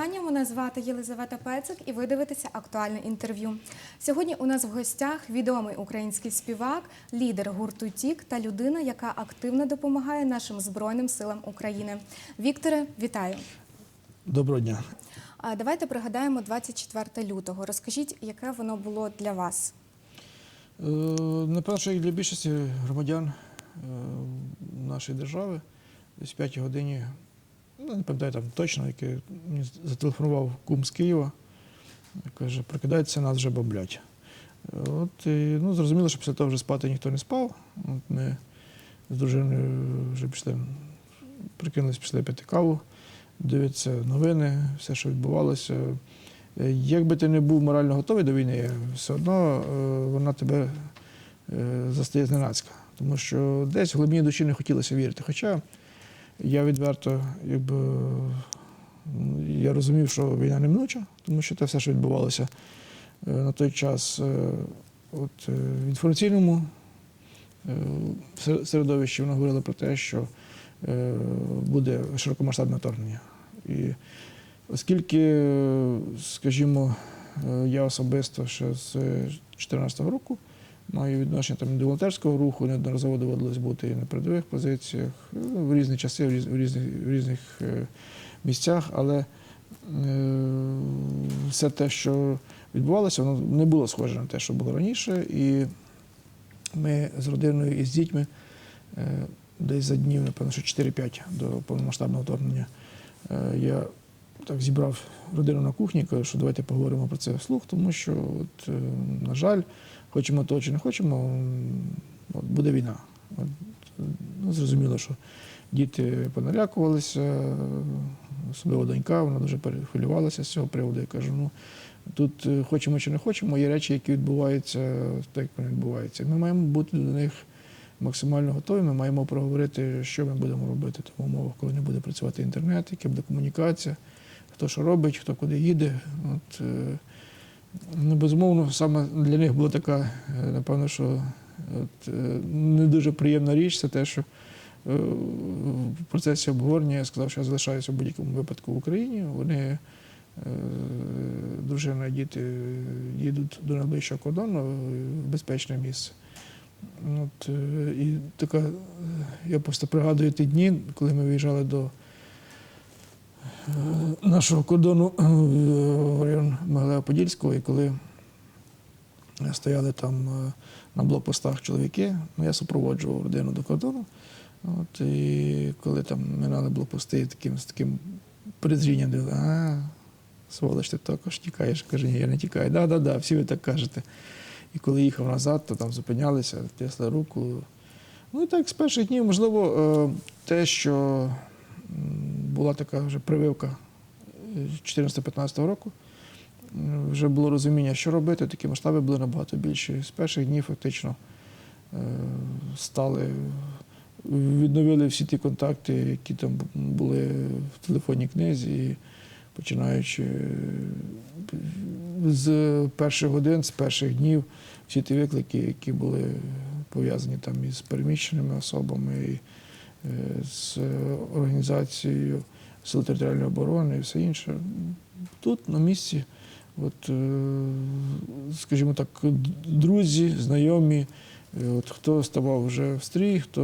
вітання. Мене звати Єлизавета Пецик, і ви дивитеся актуальне інтерв'ю. Сьогодні у нас в гостях відомий український співак, лідер гурту Тік та людина, яка активно допомагає нашим збройним силам України. Вікторе, вітаю! Доброго дня. Давайте пригадаємо 24 лютого. Розкажіть, яке воно було для вас? Е, Напевно, що як для більшості громадян е, нашої держави, десь в 5 годині, ну не пам'ятаю там точно, який мені зателефонував кум з Києва. Каже, прокидайтеся, нас вже бомблять. Е, От, і, ну, зрозуміло, що після того вже спати ніхто не спав. От ми з дружиною вже пішли, прикинулись, пішли пити каву, дивитися новини, все, що відбувалося. Е, Як би ти не був морально готовий до війни, все одно е, вона тебе е, застає зненацька. Тому що десь в глибині душі не хотілося вірити. Хоча я відверто, якби я розумів, що війна неминуча, тому що те все, що відбувалося е, на той час е, от, е, в інформаційному середовищі, воно говорило про те, що буде широкомасштабне вторгнення. І Оскільки, скажімо, я особисто ще з 2014 року маю відношення там, до волонтерського руху, неодноразово доводилось бути і на передових позиціях, ну, в різні часи, в різ- в різних, в різних е, місцях, але е, все те, що відбувалося, воно не було схоже на те, що було раніше. І ми з родиною і з дітьми е, десь за днів, напевно, що 4-5 до повномасштабного вторгнення я так зібрав родину на кухні, кажу, що давайте поговоримо про це вслух, тому що, от, на жаль, хочемо того чи не хочемо, от, буде війна. От, ну, зрозуміло, що діти поналякувалися, особливо донька, вона дуже перехвилювалася з цього приводу. Я кажу, ну тут е, хочемо чи не хочемо, є речі, які відбуваються так, як вони відбуваються. Ми маємо бути до них максимально готові. Ми маємо проговорити, що ми будемо робити в умовах, коли не буде працювати інтернет, яка буде комунікація, хто що робить, хто куди їде. От, е, ну, безумовно, саме для них була така, е, напевно, що от, е, не дуже приємна річ, це те, що е, в процесі обговорення я сказав, що я залишаюся в будь-якому випадку в Україні. Вони, дружина і діти їдуть до найближчого кордону в безпечне місце. От, і така, я просто пригадую ті дні, коли ми виїжджали до нашого кордону е, в район Могилева-Подільського, і коли стояли там е, на блокпостах чоловіки, ну, я супроводжував родину до кордону. От, і коли там минали блокпости таким, з таким презрінням, дивили, а, сволоч, ти також тікаєш. Каже, ні, я не тікаю. Да, да, да, всі ви так кажете. І коли їхав назад, то там зупинялися, тисли руку. Ну і так з перших днів, можливо, е, те, що була така вже прививка 14-15 року, вже було розуміння, що робити, такі масштаби були набагато більші. З перших днів фактично е, стали, відновили всі ті контакти, які там були в телефонній книзі, і починаючи з перших годин, з перших днів, всі ті виклики, які були пов'язані там із переміщеними особами, і, е, з організацією Сил територіальної оборони і все інше. Тут на місці, от, е, скажімо так, друзі, знайомі, е, от, хто ставав вже в стрій, хто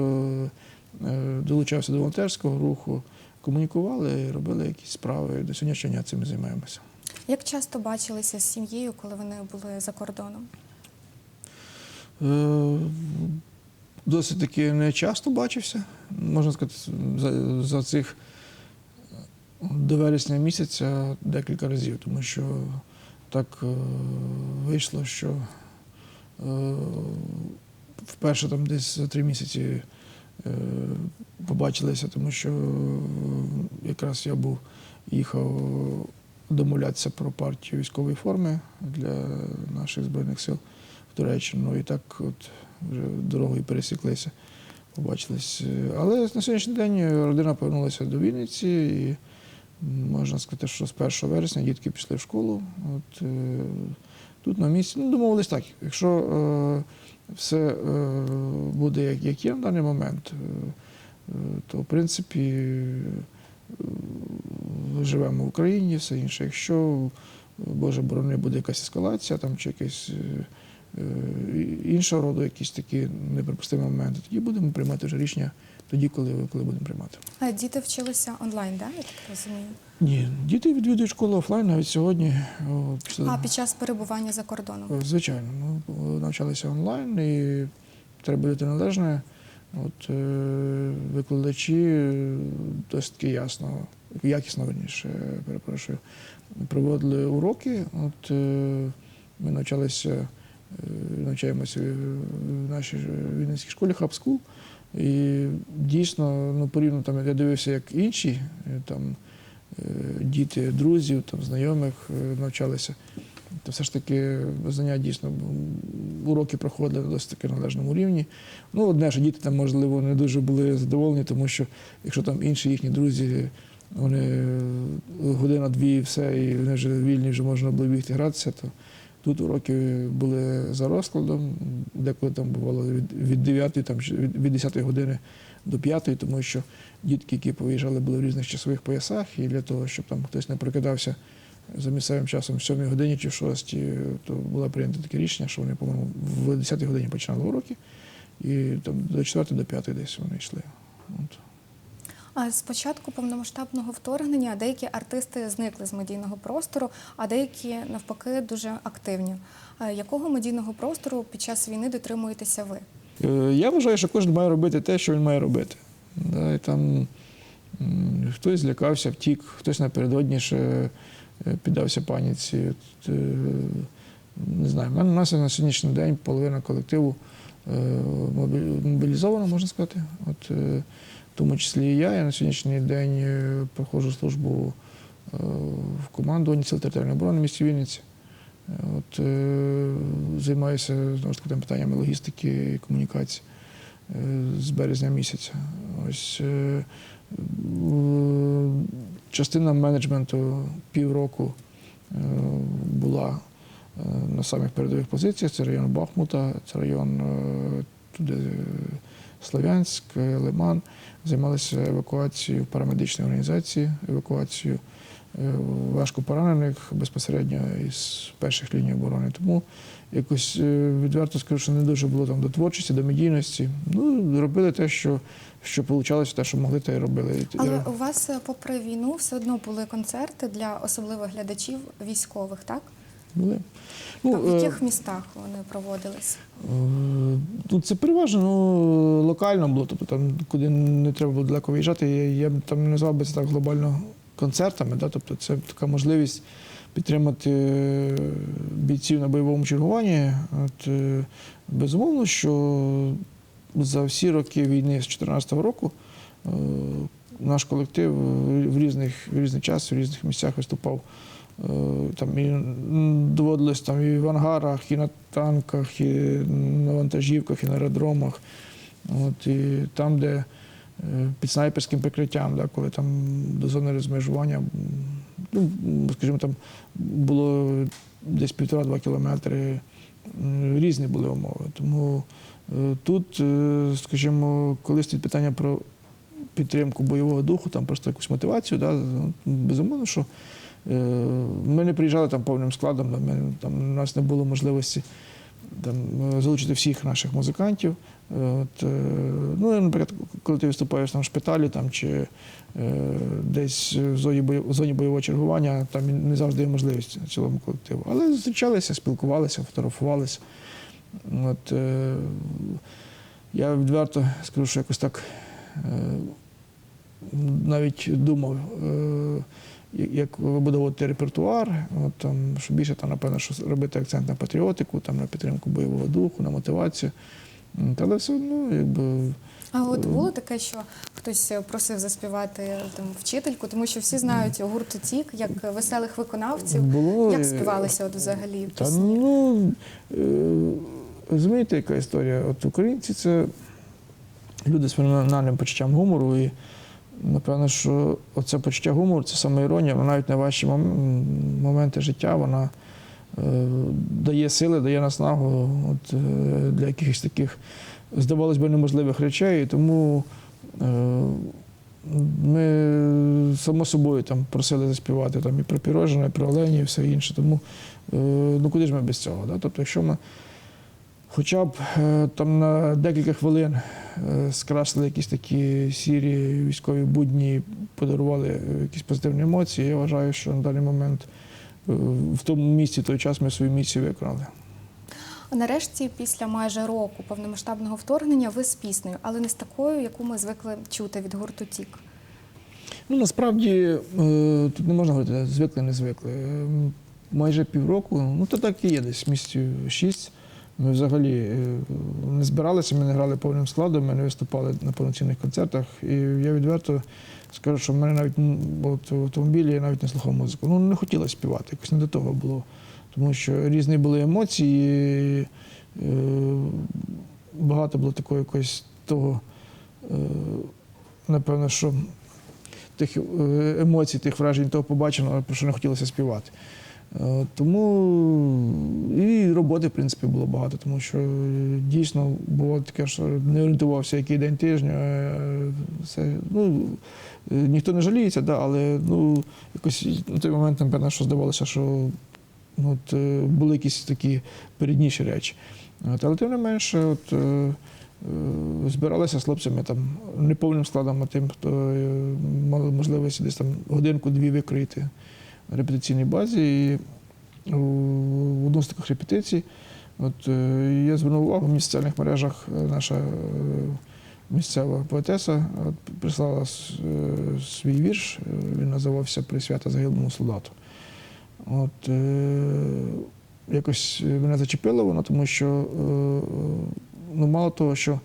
е, долучався до волонтерського руху, комунікували, робили якісь справи. До сьогоднішнього дня цим займаємося. Як часто бачилися з сім'єю, коли вони були за кордоном? Досить таки не часто бачився. Можна сказати, за, за цих до вересня місяця декілька разів, тому що так е, вийшло, що е, вперше там десь за три місяці е, побачилися, тому що е, якраз я був їхав домовлятися про партію військової форми для наших збройних сил в Туреччину. Ну, І так от вже дорогою пересіклися, побачились. Але на сьогоднішній день родина повернулася до Вінниці і можна сказати, що з 1 вересня дітки пішли в школу. От, е, тут на місці. Ну, домовились так. Якщо е, все е, буде як, як є на даний момент, е, е, то в принципі живемо в Україні, все інше. Якщо, Боже борони, буде якась ескалація там, чи якась е, е, іншого роду, якісь такі неприпустимі моменти, тоді будемо приймати вже рішення тоді, коли, коли будемо приймати. А діти вчилися онлайн, да? я так розумію? Ні, діти відвідують школу офлайн навіть сьогодні. О, після... А під час перебування за кордоном. Е, Звичайно, ну, навчалися онлайн і треба бути належне. От, е, викладачі е, досить таки ясно, якісно верніше, перепрошую, проводили уроки. От, е, ми навчалися, е, навчаємося в нашій Вінницькій школі Хабскул. І дійсно, ну, порівняно там, я дивився, як інші е, там, е, діти, друзів, там, знайомих е, навчалися то все ж таки знання дійсно уроки проходили на досить таки належному рівні. Ну, одне, що діти там, можливо, не дуже були задоволені, тому що якщо там інші їхні друзі, вони година-дві і все, і вони вже вільні, вже можна було бігти гратися, то тут уроки були за розкладом, деколи там бувало від, від 9, там, від, від 10 години до 5, тому що дітки, які повиїжджали, були в різних часових поясах, і для того, щоб там хтось не прокидався за місцевим часом в 7 годині чи в 6, то було прийнято таке рішення, що вони, по-моєму, в 10 годині починали уроки, і там до 4 до 5 десь вони йшли. От. З початку повномасштабного вторгнення деякі артисти зникли з медійного простору, а деякі навпаки дуже активні. Якого медійного простору під час війни дотримуєтеся ви? Е, Я вважаю, що кожен має робити те, що він має робити. Да, і там хтось злякався, втік, хтось напередодні ще е, піддався паніці. Е, Не знаю, у нас на сьогоднішній день половина колективу мобілізована, можна сказати. От, тому числі і я. Я на сьогоднішній день е, проходжу службу е, в Сил територіальної оборони в місті Вінниці. От, е, займаюся знову ж таки питаннями логістики і комунікації з березня місяця. Ось частина менеджменту півроку була на самих передових позиціях. Це район Бахмута, це район туди Слов'янськ, е, Лиман. Займалися евакуацією в парамедичній організації, евакуацією е, важко поранених безпосередньо із перших ліній оборони. Тому якось е, відверто скажу, що не дуже було там до творчості, до медійності. Ну, робили те, що, що получалося, те, що могли, те й робили. Але у вас, попри війну, все одно були концерти для особливих глядачів військових, так? Були. Там, в е, яких містах вони проводились? Е, Ну, це переважно ну, локально було, тобто там, куди не треба було далеко виїжджати. Я, я б там не назвав би це так глобально концертами. Да? Тобто це така можливість підтримати е, бійців на бойовому чергуванні. От, е, безумовно, що за всі роки війни з 2014 року е, наш колектив в різних, в різний час, в різних місцях виступав. Е, Там і доводилось там і в ангарах, і на танках, і на вантажівках, і на аеродромах. От, і там, де е, під снайперським прикриттям, да, коли там до зони розмежування, ну, скажімо, там було десь півтора-два кілометри, різні були умови. Тому е, тут, скажімо, коли стоїть питання про підтримку бойового духу, там просто якусь мотивацію, да, ну, безумовно, що Ми не приїжджали там повним складом, ми, там, у нас не було можливості там, е, залучити всіх наших музикантів. Е, От, е, ну, наприклад, коли ти виступаєш там в шпиталі там, чи е, десь в зоні, бой, в зоні бойового чергування, там не завжди є можливість цілому колективу. Але зустрічалися, спілкувалися, фотографувалися. От, е, я відверто скажу, що якось так е, навіть думав. Е, як вибудовувати репертуар, от, там, що більше там, напевно, що робити акцент на патріотику, там, на підтримку бойового духу, на мотивацію. Але все одно, якби. А от Е, було таке, що хтось просив заспівати там вчительку, тому що всі знають гурт «Утік» як веселих виконавців. Було, Як е, співалися от взагалі Та пісні? ну е, розумієте, яка історія? От українці це люди з феноменальним почуттям гумору. І напевно, що оце почуття гумору це саме іронія, вона навіть найважчі мом- моменти життя, вона е, дає сили, дає наснагу от, е, для якихось таких, здавалось би, неможливих речей. І тому е, Ми само собою там просили заспівати там, і про пірожне, і про олені, і все інше. Тому е, ну куди ж ми без цього? Да? Тобто, якщо ми хоча б е, там на декілька хвилин е, скрасили якісь такі сірі військові будні, подарували е, якісь позитивні емоції, я вважаю, що на даний момент в тому місці, в той час ми свою місію виконали. Нарешті, після майже року повномасштабного вторгнення, ви з піснею, але не з такою, яку ми звикли чути від гурту Тік. Ну, насправді тут не можна говорити, звикли, не звикли. Е, Майже півроку, ну то так і є, десь місяців шість. Ми взагалі е, не збиралися, ми не грали повним складом, ми не виступали на повноцінних концертах. І я відверто скажу, що в мене навіть от, в автомобілі я навіть не слухав музику. Ну, не хотілося співати, якось не до того було. Тому що різні були емоції, е, багато було такого якогось того, е, напевно, що тих емоцій, тих вражень, того побаченого, про що не хотілося співати. Е, Тому і роботи, в принципі, було багато, тому що е, дійсно було таке, що не орієнтувався, який день тижня. е, Все, ну, ніхто не жаліється, да, але ну, якось на той момент, напевно, що здавалося, що ну, от, були якісь такі передніші речі. От, але тим не менше, от, збиралися з хлопцями там не повним складом, а тим, хто мали можливість десь там годинку-дві викроїти на репетиційній базі. І в одну з таких репетицій от, е, я звернув увагу в соціальних мережах е, наша е, місцева поетеса прислала свій вірш, він називався Присвята загиблому солдату. От, якось мене зачепило воно, тому що ну, мало того, що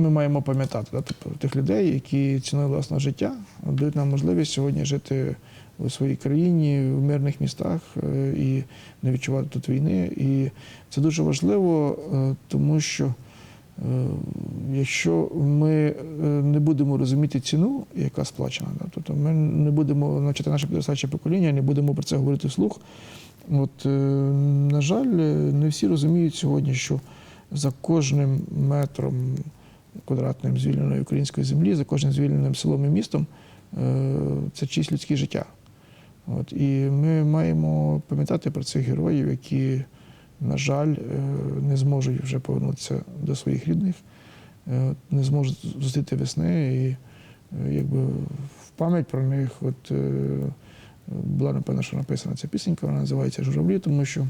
ми маємо пам'ятати да, тобто, тих людей, які цінують власне життя, дають нам можливість сьогодні жити у своїй країні, в мирних містах е, і не відчувати тут війни. І це дуже важливо, е, тому що е, якщо ми не будемо розуміти ціну, яка сплачена, да, тобто ми не будемо навчати наше підростаюче покоління, не будемо про це говорити вслух. От, на жаль, не всі розуміють сьогодні, що за кожним метром квадратним звільненої української землі, за кожним звільненим селом і містом е, це чисть людське життя. От, і ми маємо пам'ятати про цих героїв, які, на жаль, е, не зможуть вже повернутися до своїх рідних, е, не зможуть зустріти весни. І якби в пам'ять про них от, була, напевно, що написана ця пісенька, вона називається Журавлі, тому що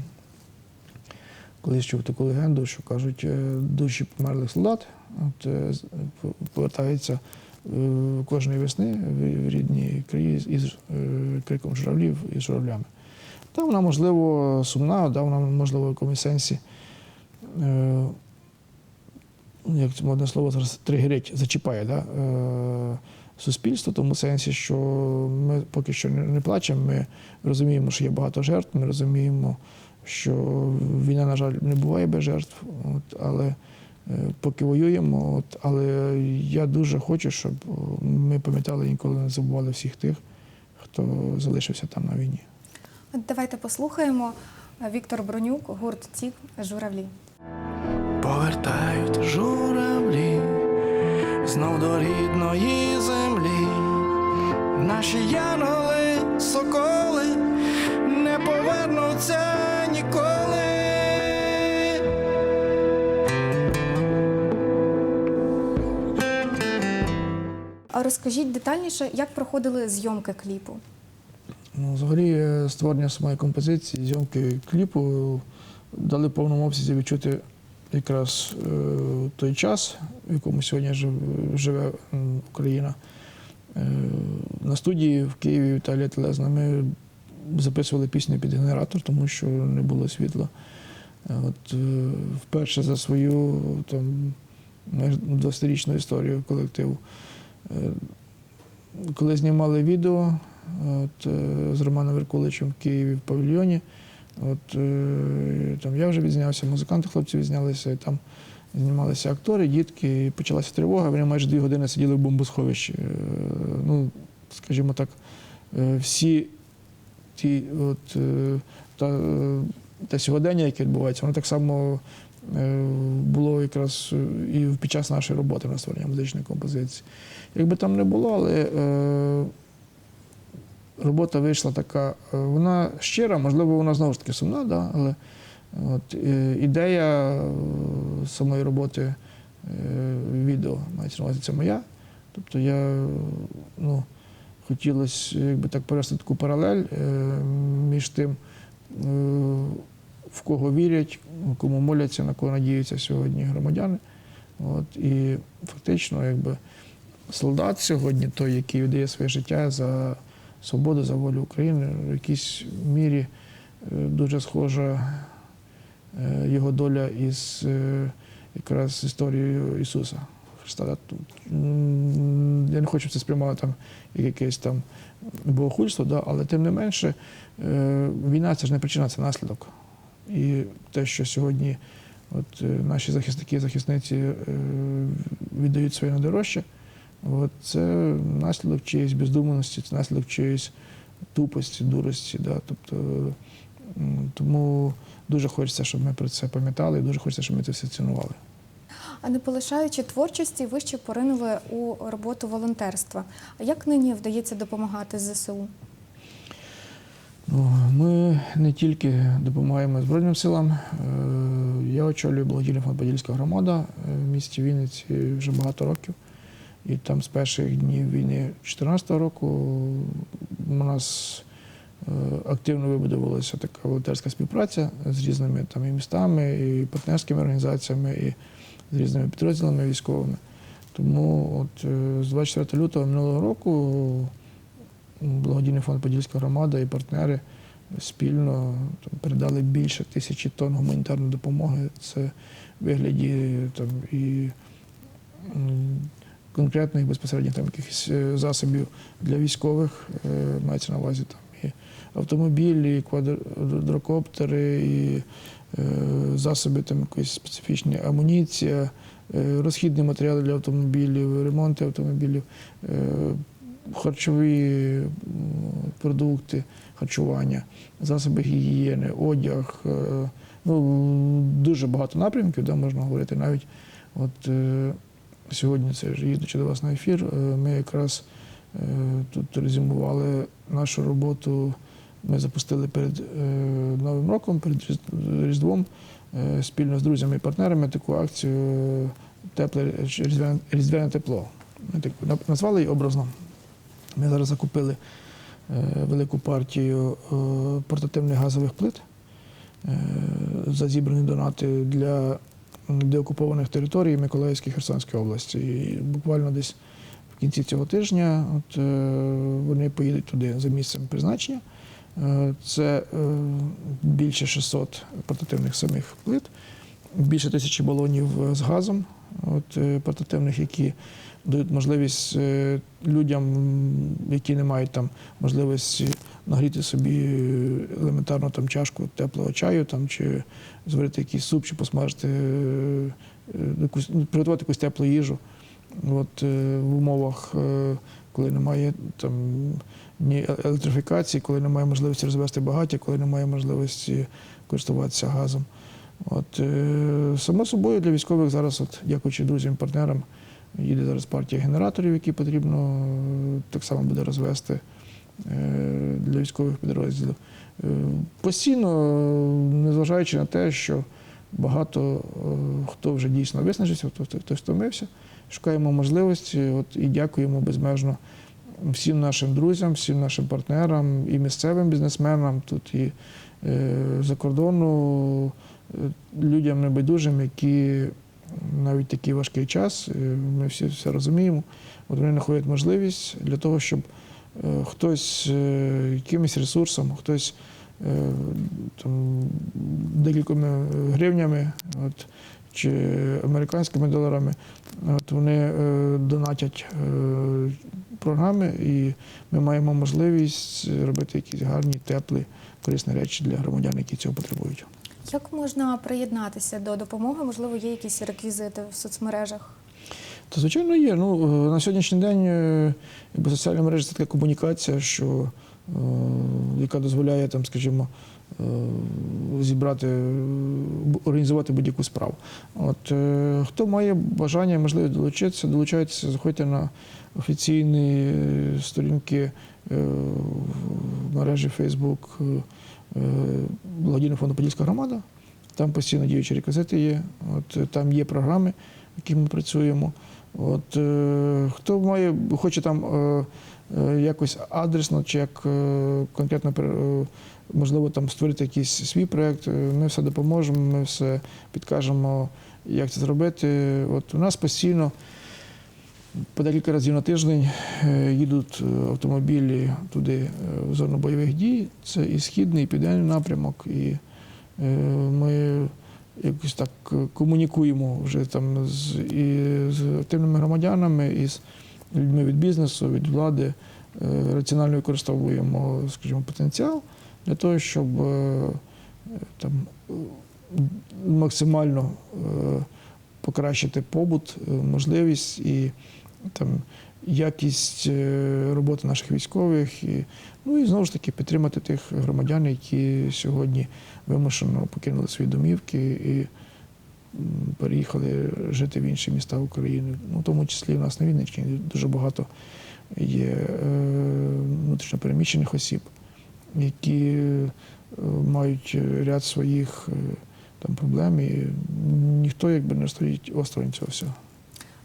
колись чув таку легенду, що кажуть, е, душі померлих солдат от, е, п- повертаються е, кожної весни в рідні краї із е, криком журавлів і журавлями. Та вона, можливо, сумна, да, вона, можливо, в якомусь сенсі, е, як це модне слово зараз тригерить, зачіпає да, е, суспільство, в тому сенсі, що ми поки що не плачемо, ми розуміємо, що є багато жертв, ми розуміємо, що війна, на жаль, не буває без жертв, от, але е, поки воюємо. От, але я дуже хочу, щоб ми пам'ятали і ніколи не забували всіх тих, хто залишився там на війні. От Давайте послухаємо Віктор Бронюк, гурт Тік Журавлі. Повертають журавлі знов до рідної землі. Наші янголи, соколи Розкажіть детальніше, як проходили зйомки кліпу? Ну, взагалі, е, створення самої композиції, зйомки кліпу дали в повному обсязі відчути якраз е, той час, в якому сьогодні живе Україна. Е, на студії в Києві Віталія Телезна ми записували пісню під генератор, тому що не було світла. Е, От, е, вперше за свою там, 20-річну історію колективу. Е, коли знімали відео от, е, з Романом Веркуличем в Києві в павільйоні, от, е, там я вже відзнявся, музиканти хлопці відзнялися, і там знімалися актори, дітки, і почалася тривога, вони майже дві години сиділи в бомбосховищі. Ну, скажімо так, всі ті от, та, те сьогодення, яке відбувається, воно так само було якраз е, і під час нашої роботи на створення музичної композиції. Якби там не було, але е, робота вийшла така, е, вона щира, можливо, вона знову ж таки сумна, да, але от, е, ідея е, самої роботи е, відео, мається на увазі, це моя. Тобто я е, ну, хотілося якби так провести таку паралель е, між тим, е, в кого вірять, кому моляться, на кого надіються сьогодні громадяни. От, і фактично, якби солдат сьогодні, той, який віддає своє життя за свободу, за волю України, в якійсь мірі е, дуже схожа е, його доля із е, якраз історією Ісуса Христа. Я не хочу це сприймати там як якесь там богохульство, да, але тим не менше, війна це ж не причина, це наслідок. І те, що сьогодні от, е, наші захисники і захисниці е, віддають своє найдорожче, от, це наслідок чиєїсь бездуманості, це наслідок чиєїсь тупості, дурості. Да? Тобто, тому дуже хочеться, щоб ми про це пам'ятали, і дуже хочеться, щоб ми це все цінували. А не полишаючи творчості, ви ще поринули у роботу волонтерства. А як нині вдається допомагати ЗСУ? Ми не тільки допомагаємо Збройним силам. Е, Я очолюю благодійний фонд Подільська громада е, в місті Вінниці вже багато років. І там з перших днів війни 2014 року у нас е, активно вибудувалася така волонтерська співпраця з різними там і містами, і партнерськими організаціями, і з різними підрозділами військовими. Тому от з 24 лютого минулого року благодійний фонд Подільська громада і партнери спільно там, передали більше тисячі тонн гуманітарної допомоги. Це вигляді там, і конкретних безпосередньо там, якихось е, засобів для військових, е, мається на увазі там, і автомобілі, і квадрокоптери, і е, засоби там, якоїсь специфічні амуніція, е, розхідні матеріали для автомобілів, ремонти автомобілів. Харчові продукти харчування, засоби гігієни, одяг. е, Ну, дуже багато напрямків, де можна говорити навіть. От е, сьогодні це ж їздячи до вас на ефір, е, ми якраз тут резюмували нашу роботу. Ми запустили перед Новим роком, перед Різдвом, спільно з друзями і партнерами таку акцію Тепле різдвяне тепло. Ми так назвали її образно. Ми зараз закупили е, велику партію е, портативних газових плит е, за зібрані донати для деокупованих територій Миколаївської Херсонської області. І буквально десь в кінці цього тижня от, вони поїдуть туди за місцем призначення. Це більше 600 портативних самих плит, більше тисячі балонів з газом, от, е, портативних, які дають можливість е, людям, які не мають там можливості нагріти собі е, елементарно там чашку теплого чаю, там чи зварити якийсь суп, чи посмажити е, е, ну, приготувати якусь теплу їжу. От е, в умовах, е, коли немає там ні е- електрифікації, коли немає можливості розвести багаття, коли немає можливості користуватися газом. От, е, само собою для військових зараз, от, дякуючи друзям, партнерам, їде зараз партія генераторів, які потрібно е, так само буде розвести е, для військових підрозділів. Постійно, незважаючи на те, що багато хто вже дійсно виснажився, хто, хто, хтось втомився, шукаємо можливості от, і дякуємо безмежно всім нашим друзям, всім нашим партнерам і місцевим бізнесменам тут і за кордону, людям небайдужим, які навіть такий важкий час, е, ми всі все розуміємо. От вони знаходять можливість для того, щоб е, хтось е, якимось ресурсом, хтось там, декількома гривнями от, чи американськими доларами, от, вони донатять програми, і ми маємо можливість робити якісь гарні, теплі, корисні речі для громадян, які цього потребують. Як можна приєднатися до допомоги? Можливо, є якісь реквізити в соцмережах? Та звичайно є. Ну, е, на сьогоднішній день е, якби соціальні мережі це така комунікація, що, е, яка дозволяє там, скажімо, зібрати, організувати будь-яку справу. От, е, хто має бажання, можливо, долучитися, долучайтеся, заходьте на офіційні сторінки е, мережі Facebook Благодійного фонду Подільська громада. Там постійно діючі реквізити є. От, е, там є програми, яких ми працюємо. От, е, хто має, хоче там е, е, якось адресно чи як е, конкретно е, можливо там створити якийсь свій проєкт, е, ми все допоможемо, ми все підкажемо, як це зробити. От у нас постійно по декілька разів на тиждень е, їдуть е, автомобілі туди е, в зону бойових дій. Це і східний, і південний напрямок. І ми якось так комунікуємо вже там з, і з активними громадянами, і з людьми від бізнесу, від влади. Раціонально використовуємо, скажімо, потенціал для того, щоб там максимально покращити побут, можливість і там якість е, роботи наших військових, і, ну і знову ж таки підтримати тих громадян, які сьогодні вимушено покинули свої домівки і переїхали жити в інші міста України. Ну, в тому числі у нас на Вінниччині дуже багато є е, внутрішньопереміщених осіб, які е, мають ряд своїх там проблем, і ніхто якби не стоїть осторонь цього всього.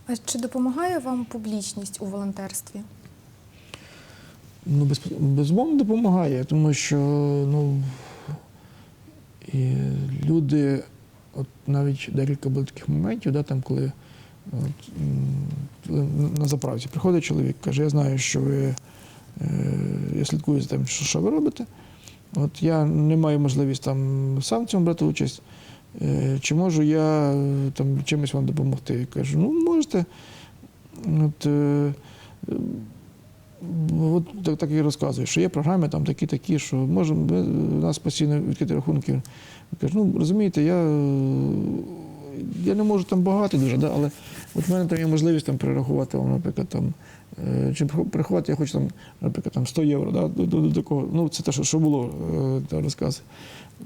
А чи допомагає вам публічність у волонтерстві? Ну, без, безумовно допомагає, тому що ну, і люди, от навіть декілька було таких моментів, да, там, коли от, на заправці приходить чоловік, каже, я знаю, що ви, е, я слідкую за тим, що, що ви робите. От я не маю можливість там сам цьому брати участь. Е, Чи можу я е, там чимось вам допомогти? Я кажу, ну можете. От, е, От так, так і розказую, що є програми там такі-такі, що можемо, у нас постійно відкриті рахунки. Я кажу, ну розумієте, я, я не можу там багато дуже, да, але от в мене там є можливість там перерахувати наприклад, там, чи прихо- перерахувати, я хочу там, наприклад, там 100 євро, да, до, до, до такого. Ну, це те, що, що було, е, та розказ.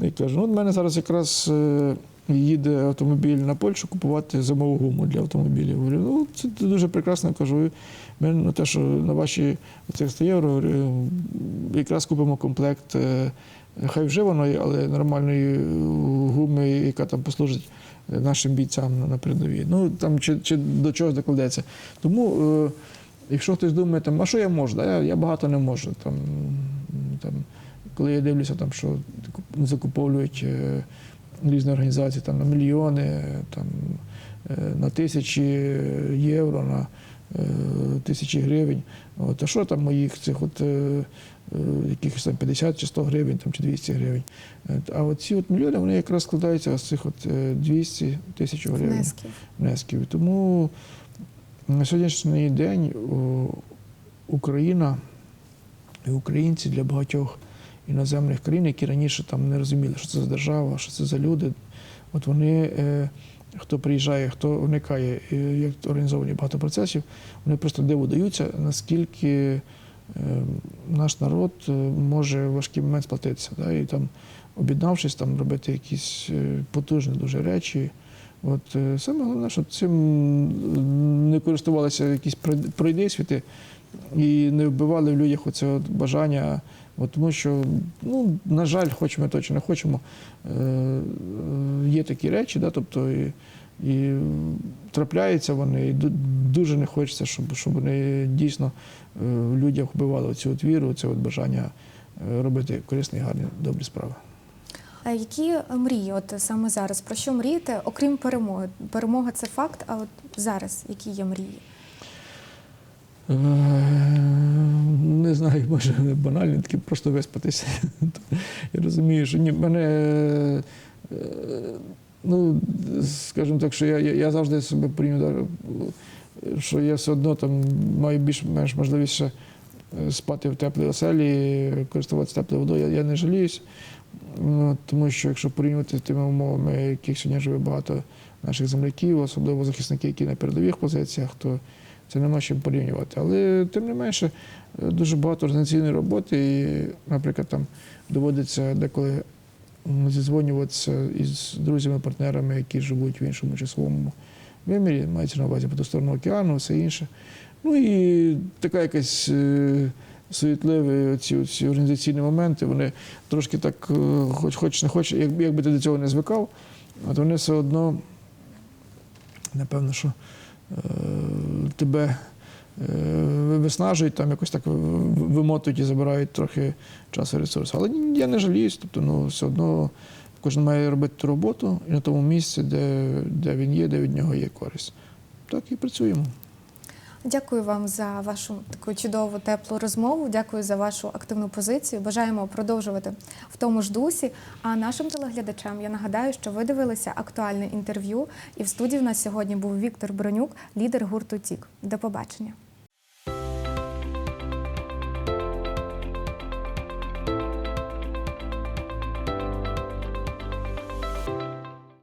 І кажу, ну, в мене зараз якраз е, їде автомобіль на Польщу купувати зимову гуму для автомобілів. Говорю, ну це дуже прекрасно. Кажу, ми на те, що на ваші цих 100 євро якраз купимо комплект. е, Хай вживаної, але нормальної е, гуми, яка там послужить е, нашим бійцям на- передовій. Ну там чи, чи до чогось докладеться. Тому, е, якщо хтось думає, там, а що я можу? Да? Я, я багато не можу. Там, там, коли я дивлюся, там, що закуповують е, різні організації там, на мільйони, там, е, на тисячі євро, на е, тисячі гривень. От, а що там моїх цих от, е, е, якихось там 50 чи 100 гривень там, чи 200 гривень? Е, А от ці от мільйони вони якраз складаються з цих от е, 200 тисяч гривень Внесків. внесків. Тому на сьогоднішній день Україна і українці для багатьох іноземних країн, які раніше там не розуміли, що це за держава, що це за люди. От вони, е, хто приїжджає, хто вникає, е, як організовані багато процесів, вони просто диву даються, наскільки е, наш народ е, може в важкий момент сплатитися. Да? І там, об'єднавшись, там робити якісь е, потужні дуже речі. От е, саме головне, щоб цим не користувалися якісь пройдисвіти і не вбивали в людях оце от бажання. От тому що, ну, на жаль, хочемо то чи не хочемо, е, е, є такі речі, да, тобто і, і трапляються вони, і дуже не хочеться, щоб, щоб вони дійсно е, в людях вбивали цю от віру, це бажання робити корисні, гарні, добрі справи. А які мрії, от саме зараз, про що мрієте, окрім перемоги? Перемога це факт, а от зараз які є мрії? Е, Не знаю, може банальні, такі просто виспатися. Я розумію, що ні, мене, е, ну, скажімо так, що я, я, я завжди себе да, що я все одно там маю більш-менш можливість е, спати в теплій оселі, користуватися теплою водою. Я, я не жаліюсь, тому що якщо порівнювати з тими умовами, яких сьогодні живе багато наших земляків, особливо захисники, які на передових позиціях, то це нема чим порівнювати. Але тим не менше е, дуже багато організаційної роботи, і, наприклад, там доводиться деколи м, зідзвонюватися із друзями, партнерами, які живуть в іншому часовому вимірі, мається на увазі по ту сторону океану, все інше. Ну і така якась суетливі оці, оці організаційні моменти, вони трошки так, е, хоч, хоч не хоч, як, якби ти до цього не звикав, от вони все одно, напевно, що е, тебе е, виснажують, там якось так вимотують і забирають трохи часу і ресурсу. Але я не жаліюсь, тобто ну, все одно кожен має робити ту роботу і на тому місці, де, де він є, де від нього є користь. Так і працюємо. Дякую вам за вашу таку чудову теплу розмову. Дякую за вашу активну позицію. Бажаємо продовжувати в тому ж дусі. А нашим телеглядачам я нагадаю, що ви дивилися актуальне інтерв'ю. І в студії в нас сьогодні був Віктор Бронюк, лідер гурту Тік. До побачення.